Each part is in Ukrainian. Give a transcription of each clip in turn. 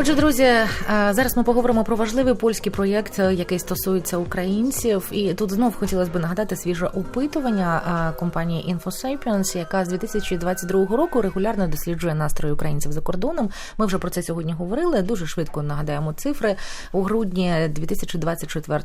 Отже, друзі, е, зараз ми поговоримо про важливий польський проєкт, е, який стосується українців. І тут знов хотілося б нагадати свіже опитування е, компанії InfoSapiens, яка з 2022 року регулярно досліджує настрої українців за кордоном. Ми вже про це сьогодні говорили. Дуже швидко нагадаємо цифри. У грудні 2024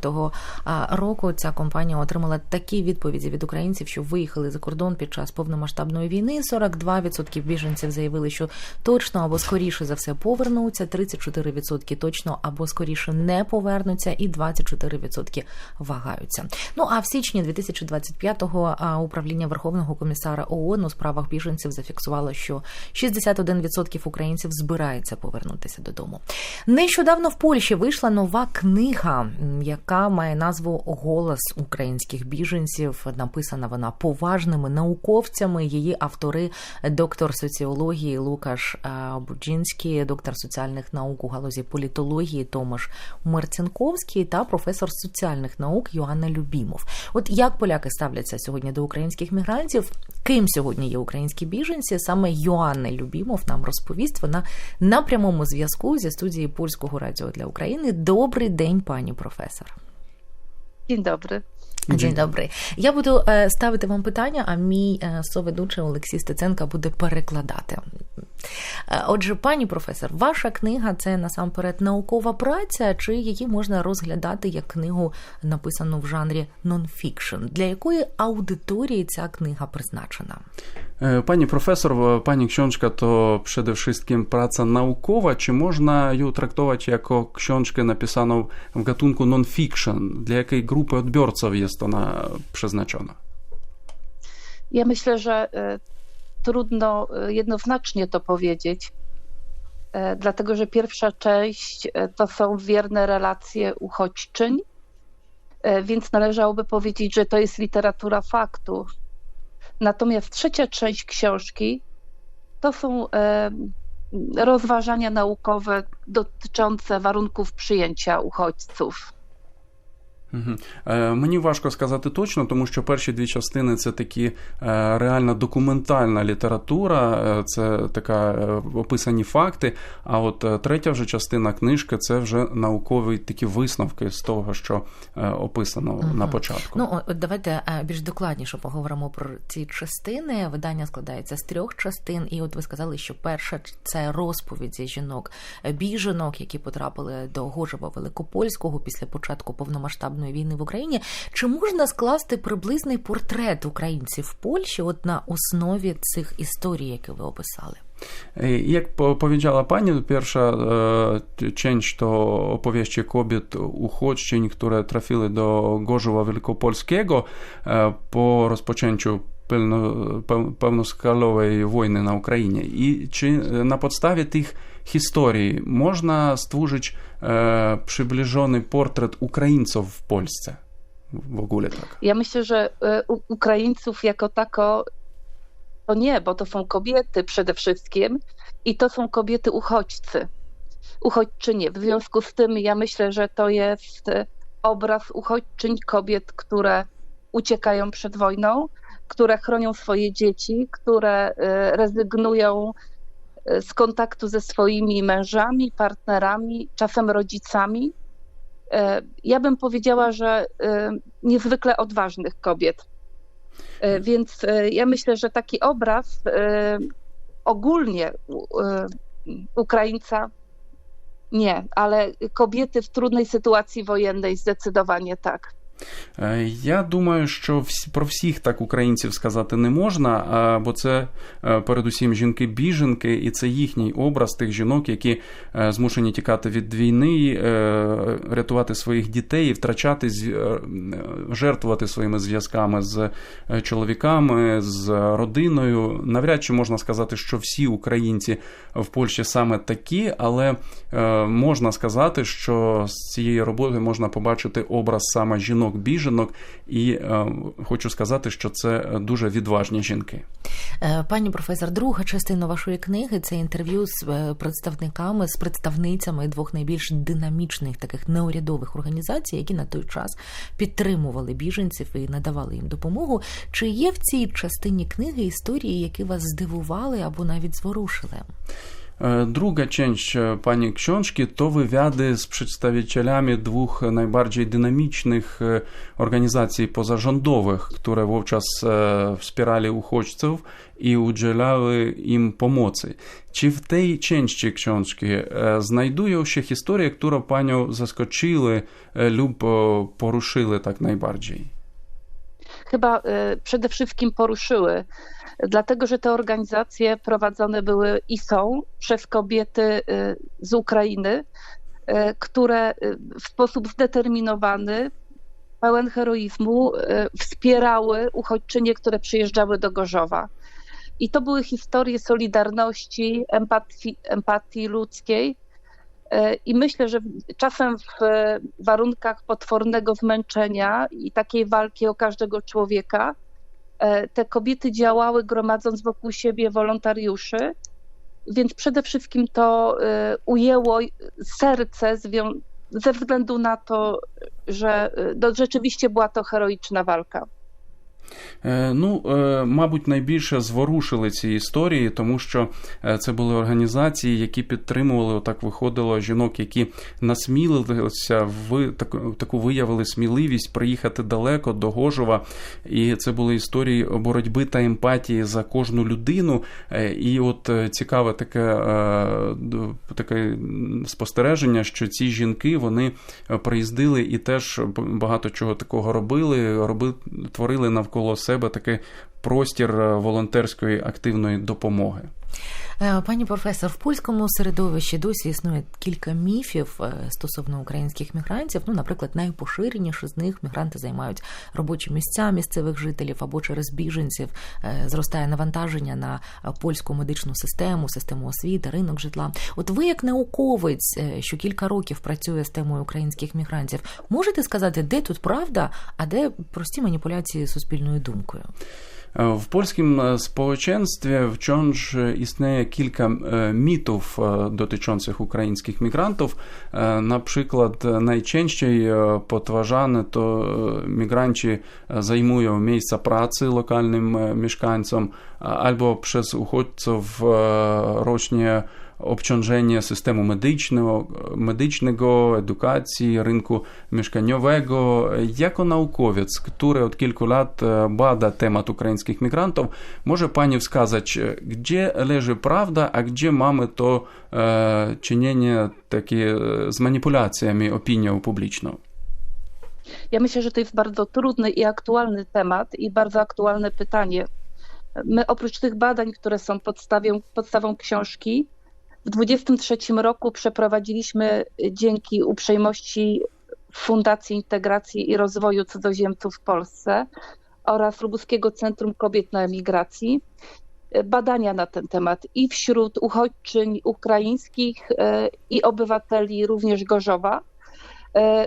року ця компанія отримала такі відповіді від українців, що виїхали за кордон під час повномасштабної війни. 42% біженців заявили, що точно або скоріше за все повернуться. 34% точно або скоріше не повернуться, і 24% вагаються. Ну а в січні 2025-го управління Верховного комісара ООН у справах біженців зафіксувало, що 61% українців збирається повернутися додому. Нещодавно в Польщі вийшла нова книга, яка має назву Голос українських біженців. Написана вона поважними науковцями. Її автори доктор соціології Лукаш Буджинський, доктор соціальних наук у галузі політології Томаш Марцинковський та професор соціальних наук Йоанна Любімов. От як поляки ставляться сьогодні до українських мігрантів? Ким сьогодні є українські біженці? Саме Йоанна Любімов нам розповість. Вона на прямому зв'язку зі студії Польського радіо для України. Добрий день, пані професор. Dzień dobry. День добрий. Я буду е, ставити вам питання, а мій е, соведучий Олексій Стеценка буде перекладати. Е, Отже, пані професор, ваша книга це насамперед наукова праця, чи її можна розглядати як книгу, написану в жанрі нонфікшн? Для якої аудиторії ця книга призначена? Pani profesor, pani książka to przede wszystkim praca naukowa. Czy można ją traktować jako książkę napisaną w gatunku non-fiction? Dla jakiej grupy odbiorców jest ona przeznaczona? Ja myślę, że trudno jednoznacznie to powiedzieć, dlatego że pierwsza część to są wierne relacje uchodźczyń, więc należałoby powiedzieć, że to jest literatura faktu. Natomiast trzecia część książki to są rozważania naukowe dotyczące warunków przyjęcia uchodźców. Угу. Е, мені важко сказати точно, тому що перші дві частини це такі е, реально документальна література, е, це така описані факти. А от третя вже частина книжки це вже наукові такі висновки з того, що описано угу. на початку. Ну от давайте більш докладніше поговоримо про ці частини. Видання складається з трьох частин, і от ви сказали, що перша це розповіді жінок біженок, які потрапили до Гожева Великопольського після початку повномасштабної війни в Україні. Чи можна скласти приблизний портрет українців в Польщі от на основі цих історій, які ви описали? Jak powiedziała pani, pierwsza część to opowieści kobiet uchodźczyń, które trafiły do Gorzowa Wielkopolskiego po rozpoczęciu pełnoskalowej wojny na Ukrainie. I czy na podstawie tych historii można stworzyć przybliżony portret Ukraińców w Polsce? W ogóle tak. Ja myślę, że Ukraińców jako tako to nie, bo to są kobiety przede wszystkim i to są kobiety uchodźcy, uchodźczynie. W związku z tym ja myślę, że to jest obraz uchodźczyń kobiet, które uciekają przed wojną, które chronią swoje dzieci, które rezygnują z kontaktu ze swoimi mężami, partnerami, czasem rodzicami. Ja bym powiedziała, że niezwykle odważnych kobiet. Więc ja myślę, że taki obraz ogólnie Ukraińca nie, ale kobiety w trudnej sytuacji wojennej zdecydowanie tak. Я думаю, що про всіх так українців сказати не можна, бо це передусім жінки-біженки, і це їхній образ тих жінок, які змушені тікати від війни, рятувати своїх дітей, втрачати, жертвувати своїми зв'язками з чоловіками, з родиною. Навряд чи можна сказати, що всі українці в Польщі саме такі, але можна сказати, що з цієї роботи можна побачити образ саме жінок біженок, і е, хочу сказати, що це дуже відважні жінки. Пані професор, друга частина вашої книги це інтерв'ю з представниками, з представницями двох найбільш динамічних таких неурядових організацій, які на той час підтримували біженців і надавали їм допомогу. Чи є в цій частині книги історії, які вас здивували або навіть зворушили? E, Druga część e, pani książki to wywiady z przedstawicielami dwóch najbardziej dynamicznych e, organizacji pozarządowych, które wówczas wspierali uchodźców i udzielały im pomocy. Czy w tej części książki znajdują się historie, które panią zaskoczyły lub poruszyły tak najbardziej? Chyba e, przede wszystkim poruszyły, dlatego że te organizacje prowadzone były i są przez kobiety e, z Ukrainy, e, które w sposób zdeterminowany, pełen heroizmu wspierały uchodźczynie, które przyjeżdżały do Gorzowa. I to były historie solidarności, empatii, empatii ludzkiej. E, I myślę, że czasem w e, warunkach potwornego zmęczenia i takiej walki o każdego człowieka, e, te kobiety działały gromadząc wokół siebie wolontariuszy, więc przede wszystkim to ujęło serce ze względu na to, że no, rzeczywiście była to heroiczna walka. Е, Ну, е, мабуть, найбільше зворушили ці історії, тому що е, це були організації, які підтримували, отак виходило жінок, які насмілилися в таку, виявили сміливість приїхати далеко до Гожова. І це були історії боротьби та емпатії за кожну людину. І от цікаве таке, таке спостереження, що ці жінки вони приїздили і теж багато чого такого робили, роби, творили навколо себе такий простір е, волонтерської активної допомоги. Е, Пані професор, в польському середовищі досі існує кілька міфів е, стосовно українських мігрантів. Ну, наприклад, найпоширеніші з них мігранти займають робочі місця місцевих жителів або через біженців зростає навантаження на польську медичну систему, систему освіти, ринок житла. От ви, як науковець, що кілька років працює з темою українських мігрантів, можете сказати, де тут правда, а де прості маніпуляції суспільною думкою? Е, В польському е, сполученстві e, e. E, przykład e, najczęściej e, podważane to e, migranci e, zajmują miejsca pracy lokalnym e, mieszkańcom, a- albo przez uchodźców e, rośnie obciążenie systemu medycznego, medycznego, edukacji, rynku mieszkaniowego. Jako naukowiec, który od kilku lat e, bada temat ukraińskich migrantów, może Pani wskazać, e, gdzie leży prawda, a gdzie mamy to e, czynienie takie e, z manipulacjami opinią publiczną? Ja myślę, że to jest bardzo trudny i aktualny temat i bardzo aktualne pytanie. My oprócz tych badań, które są podstawią, podstawą książki, w 2023 roku przeprowadziliśmy dzięki uprzejmości Fundacji Integracji i Rozwoju Cudzoziemców w Polsce oraz Lubuskiego Centrum Kobiet na Emigracji badania na ten temat i wśród uchodźczyń ukraińskich e, i obywateli również Gorzowa.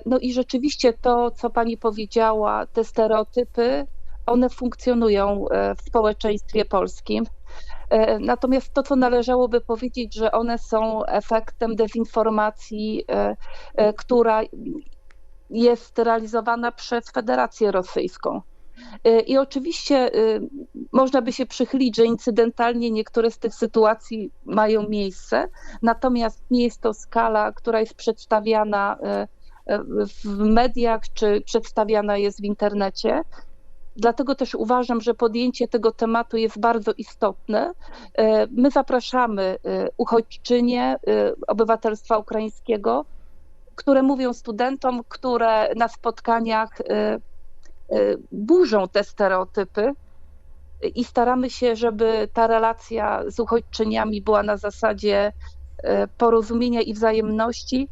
No i rzeczywiście to, co pani powiedziała, te stereotypy, one funkcjonują w społeczeństwie polskim. E, Natomiast to, co należałoby powiedzieć, że one są efektem dezinformacji, e, e, która jest realizowana przez Federację Rosyjską. I oczywiście można by się przychylić, że incydentalnie niektóre z tych sytuacji mają miejsce, natomiast nie jest to skala, która jest przedstawiana w mediach czy przedstawiana jest w internecie. Dlatego też uważam, że podjęcie tego tematu jest bardzo istotne. E, My zapraszamy e, uchodźczynie e, obywatelstwa ukraińskiego, które mówią studentom, które na spotkaniach burzą te stereotypy i staramy się, żeby ta relacja z uchodźczyniami była na zasadzie porozumienia i wzajemności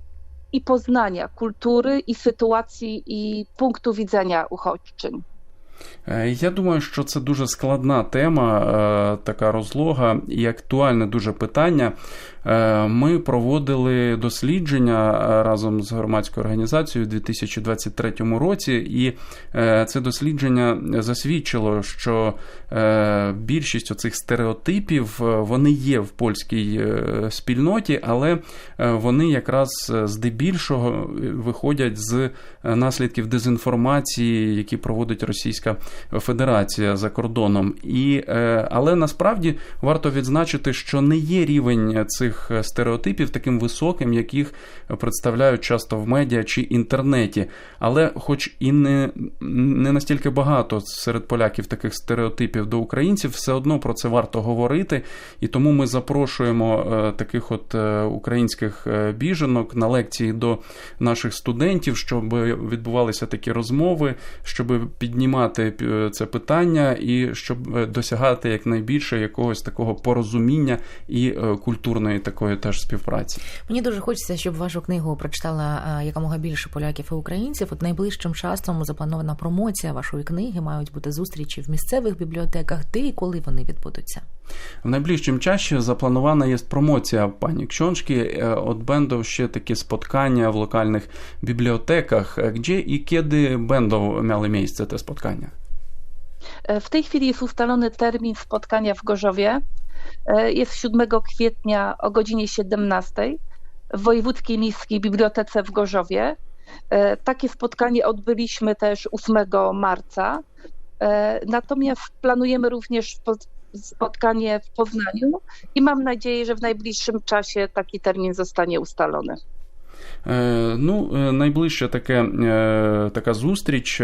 i poznania kultury i sytuacji i punktu widzenia uchodźczyń. Е, Я думаю, що це дуже складна тема, е, така розлога і актуальне дуже питання. Е, Ми проводили дослідження разом з громадською організацією у 2023 році, і це дослідження засвідчило, що більшість оцих стереотипів вони є в польській спільноті, але вони якраз здебільшого виходять з наслідків дезінформації, які проводить російська Російська Федерація за кордоном. І, е, але насправді варто відзначити, що не є рівень цих стереотипів таким високим, яких представляють часто в медіа чи інтернеті. Але, хоч і не, не настільки багато серед поляків таких стереотипів до українців, все одно про це варто говорити. І тому ми запрошуємо е, таких от е, українських біженок на лекції до наших студентів, щоб відбувалися такі розмови, щоб піднімати е, це питання і щоб е, досягати якнайбільше якогось такого порозуміння і е, культурної такої теж співпраці. Мені дуже хочеться, щоб вашу книгу прочитала якомога більше поляків і українців. От найближчим часом запланована промоція вашої книги. Мають бути зустрічі в місцевих бібліотеках. Де і коли вони відбудуться? Najbliższym czasie zaplanowana jest promocja pani książki. E, Odbędą się takie spotkania w lokalnych bibliotekach. E, Gdzie i kiedy będą miały miejsce te spotkania? E, W tej chwili jest ustalony termin spotkania w Gorzowie. E, Jest 7 kwietnia o godzinie 17 w Wojewódzkiej Miejskiej Bibliotece w Gorzowie. E, Takie spotkanie odbyliśmy też 8 marca. Natomiast planujemy również spo- spotkanie w Poznaniu i mam nadzieję, że w najbliższym czasie taki termin zostanie ustalony. Е, Ну, е, найближче таке, е, така зустріч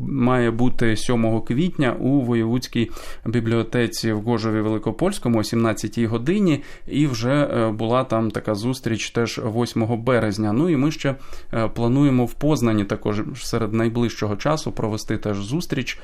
має бути 7 квітня у Воєвудській бібліотеці в Гожові Великопольському о 17 годині, і вже була там така зустріч теж 8 березня. Ну і ми ще плануємо в Познані також серед найближчого часу провести теж зустріч,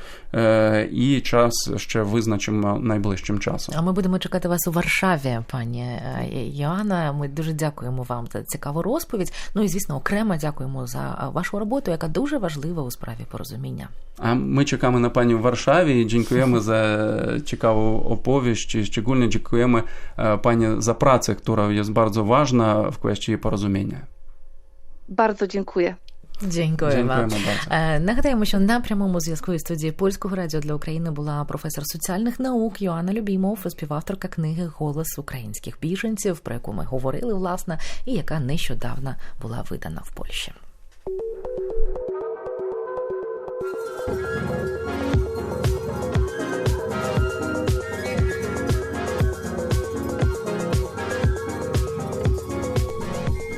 і час ще визначимо найближчим часом. А ми будемо чекати вас у Варшаві, пані Йоанна. Ми дуже дякуємо вам за цікаву розповідь. Ну і звісно, окремо дякуємо за вашу роботу, яка дуже важлива у справі порозуміння. A my czekamy na Pani w Warszawie i dziękujemy za ciekawą opowieść. I szczególnie dziękujemy e, Pani za pracę, która jest bardzo ważna w kwestii porozumienia. Bardzo dziękuję. Дякую вам. Dziękujemy bardzo. Нагадаємо, що на прямому зв'язку із студії польського радіо для України була професор соціальних наук Йоанна Любімов, співавторка книги Голос українських біженців, про яку ми говорили, власне, і яка нещодавно була видана в Польщі.